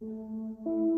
В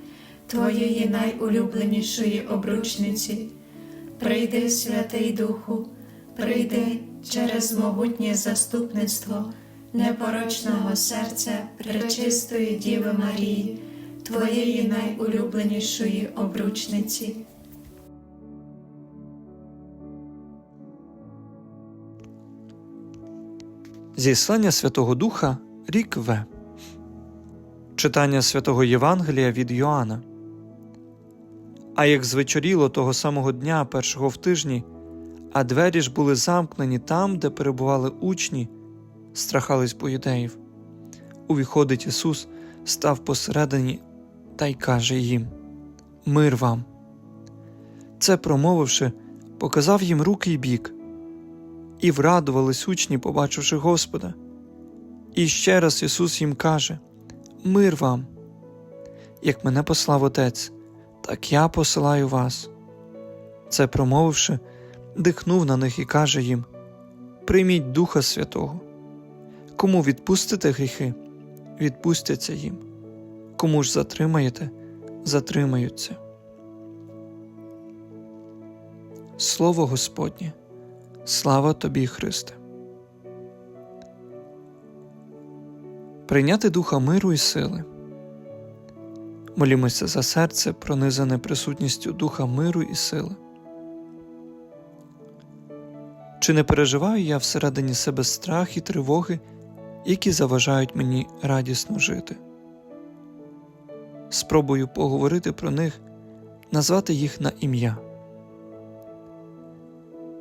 Твоєї найулюбленішої обручниці. Прийди, Святий Духу, прийди через могутнє заступництво непорочного серця Пречистої Діви Марії, Твоєї найулюбленішої обручниці. Зіслання Святого Духа рік В. Читання Святого Євангелія від Йоанна. А як звечоріло того самого дня, першого в тижні, а двері ж були замкнені там, де перебували учні, страхались бо юдеїв. Увіходить Ісус, став посередині та й каже їм: Мир вам. Це промовивши, показав їм руки й бік, і врадувались учні, побачивши Господа. І ще раз Ісус їм каже: Мир вам! Як мене послав Отець, так я посилаю вас. Це промовивши, дихнув на них і каже їм: Прийміть Духа Святого. Кому відпустите гріхи, відпустяться їм. Кому ж затримаєте, затримаються. Слово Господнє. Слава тобі, Христе. Прийняти духа миру і сили. Молімося за серце, пронизане присутністю духа миру і сили. Чи не переживаю я всередині себе страх і тривоги, які заважають мені радісно жити? Спробую поговорити про них, назвати їх на ім'я.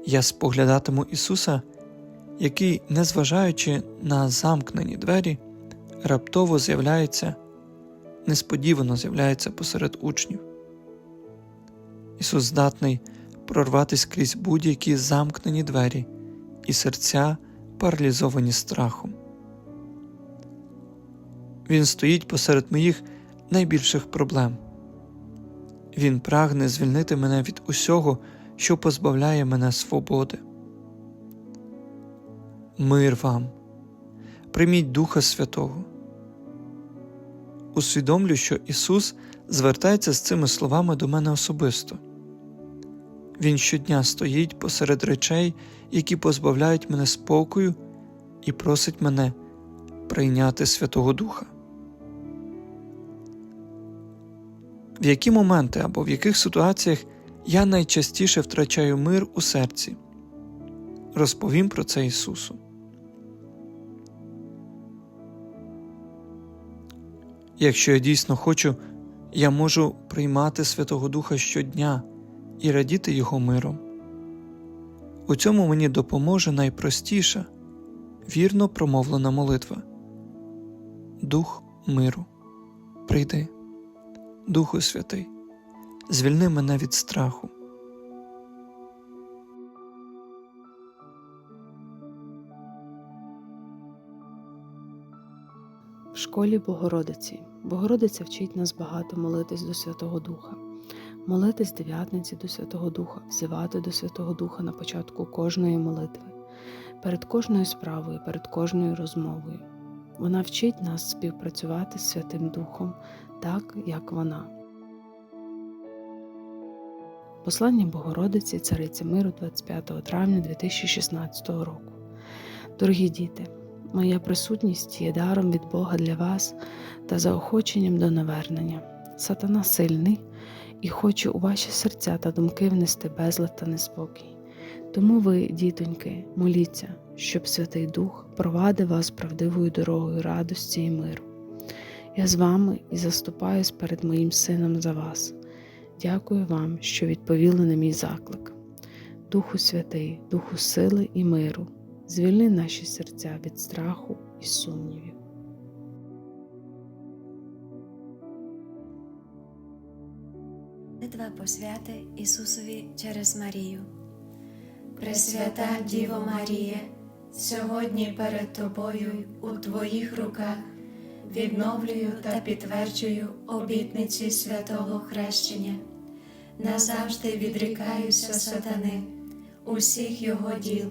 Я споглядатиму Ісуса, який, незважаючи на замкнені двері, раптово з'являється, несподівано з'являється посеред учнів. Ісус здатний прорватися крізь будь-які замкнені двері і серця, паралізовані страхом. Він стоїть посеред моїх найбільших проблем. Він прагне звільнити мене від усього, що позбавляє мене свободи. Мир вам, прийміть Духа Святого. Усвідомлю, що Ісус звертається з цими словами до мене особисто. Він щодня стоїть посеред речей, які позбавляють мене спокою, і просить мене прийняти Святого Духа. В які моменти або в яких ситуаціях я найчастіше втрачаю мир у серці. Розповім про це Ісусу. Якщо я дійсно хочу, я можу приймати Святого Духа щодня і радіти Його миром. У цьому мені допоможе найпростіша, вірно промовлена молитва Дух миру, прийди, Духу Святий, звільни мене від страху. Школі Богородиці. Богородиця вчить нас багато молитись до Святого Духа, молитись дев'ятниці до Святого Духа, взивати до Святого Духа на початку кожної молитви, перед кожною справою, перед кожною розмовою. Вона вчить нас співпрацювати з Святим Духом так, як вона. Послання Богородиці Цариці Миру 25 травня 2016 року. Дорогі діти, моя присутність є даром від Бога для вас та заохоченням до навернення. Сатана сильний і хоче у ваші серця та думки внести безлад та неспокій. Тому ви, дітоньки, моліться, щоб Святий Дух провадив вас правдивою дорогою радості і миру. Я з вами і заступаюсь перед моїм сином за вас. Дякую вам, що відповіли на мій заклик. Духу Святий, Духу сили і миру, звільни наші серця від страху і сумнівів. Молитва посвяти Ісусові через Марію. Пресвята Діво Маріє, сьогодні перед Тобою у Твоїх руках відновлюю та підтверджую обітниці святого хрещення. Назавжди відрікаюся сатани, усіх його діл,